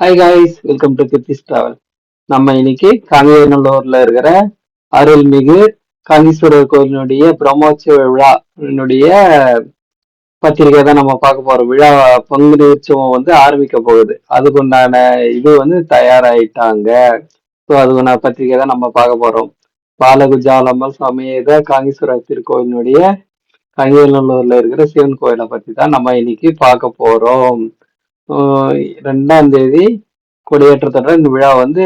Hi guys welcome to Kiruthis travel நம்ம இன்னைக்கு காங்கேயநல்லூர்ல இருக்கிற அருள்மிகு காங்கீஸ்வரர் கோயிலினுடைய பிரம்மோற்சவ விழாவினுடைய பத்திரிகை தான் நம்ம பார்க்க போறோம். விழா பங்குனி உற்சவம் வந்து ஆரம்பிக்க போகுது. அதுக்குண்டான இது வந்து தயாராயிட்டாங்க. ஸோ அதுக்குண்டான பத்திரிகை தான் நம்ம பார்க்க போறோம். பாலகுஜாலம்மல் சமேத காங்கீஸ்வரர் திருக்கோயிலினுடைய காங்கேயநல்லூர்ல இருக்கிற சிவன் கோயிலை பத்தி தான் நம்ம இன்னைக்கு பார்க்க போறோம். ரெண்டாம் தேதி கொடியேற்றத்தோட இந்த விழா வந்து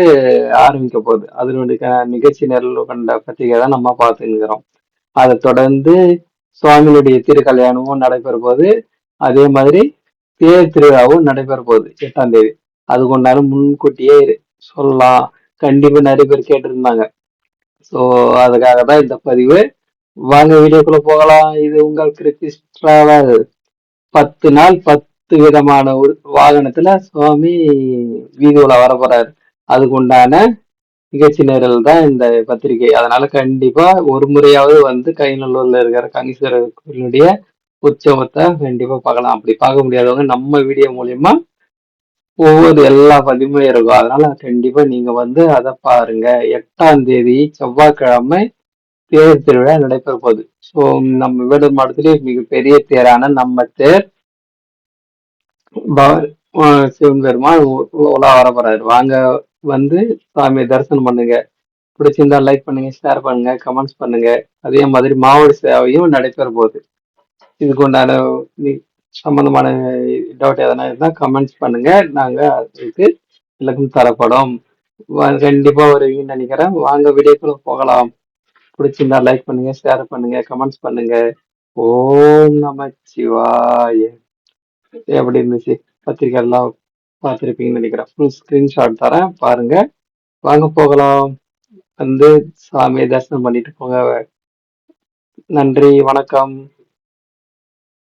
ஆரம்பிக்க போகுது. அதனுடைய நிகழ்ச்சி நிரல் கண்ட பத்திரிகை தான் நம்ம பார்த்துக்கிறோம் அதை தொடர்ந்து சுவாமியுடைய திருக்கல்யாணமும் நடைபெற போகுது. அதே மாதிரி தேர் திருவிழாவும் நடைபெற போகுது எட்டாம் தேதி. அது கொண்டாலும் முன்கூட்டியே சொல்லலாம். கண்டிப்பாக நிறைய பேர் கேட்டிருந்தாங்க. ஸோ அதுக்காக தான் இந்த பதிவு. வாங்க வீடியோக்குள்ள போகலாம். இது உங்கள் கிருத்திஸ் பத்து நாள் பத்து பத்து விதமான ஒரு வாகனத்துல சுவாமி வீதியோல உலா வர போறாரு அதுக்கு உண்டான நிகழ்ச்சி நிரல் தான் இந்த பத்திரிகை. அதனால கண்டிப்பா ஒரு முறையாவது வந்து கைநல்லூர்ல இருக்கிற கணீஸ்வரர் கோயிலுடைய உற்சவத்தை கண்டிப்பா பார்க்கலாம். அப்படி பார்க்க முடியாதவங்க நம்ம வீடியோ மூலியமா ஒவ்வொரு எல்லா பதிவுமே இருக்கும். அதனால கண்டிப்பா நீங்க வந்து அதை பாருங்க. எட்டாம் தேதி செவ்வாய்க்கிழமை தேர் திருவிழா நடைபெற போகுது. ஸோ நம்ம வீடு மாவட்டத்திலேயே மிகப்பெரிய தேரான நம்ம தேர் ப- உலா வர போறாரு. வாங்க வந்து சாமியை தரிசனம் பண்ணுங்க. பிடிச்சிருந்தா லைக் பண்ணுங்க ஷேர் பண்ணுங்க கமெண்ட்ஸ் பண்ணுங்க. அதே மாதிரி மாவட்ட சேவையும் நடைபெற போகுது. இதுக்கு உண்டான சம்பந்தமான டவுட் எதனா இருந்தால் கமெண்ட்ஸ் பண்ணுங்க. நாங்கள் அதுக்கு எல்லாருக்கும் தரப்படும். கண்டிப்பாக வருவீங்கன்னு நினைக்கிறேன். வாங்க வீடியோக்குள்ள போகலாம். பிடிச்சிருந்தா லைக் பண்ணுங்க ஷேர் பண்ணுங்க கமெண்ட்ஸ் பண்ணுங்க. ஓம் நம சிவாய எப்படி இருந்துச்சு. பத்திரிக்கை எல்லாம் பார்த்துருப்பீங்கன்னு நினைக்கிறேன். ஃபுல் ஸ்கிரீன்ஷாட் தரேன். பாருங்க. வாங்க போகலாம். வந்து சாமியை தரிசனம் பண்ணிட்டு போங்க. நன்றி வணக்கம்.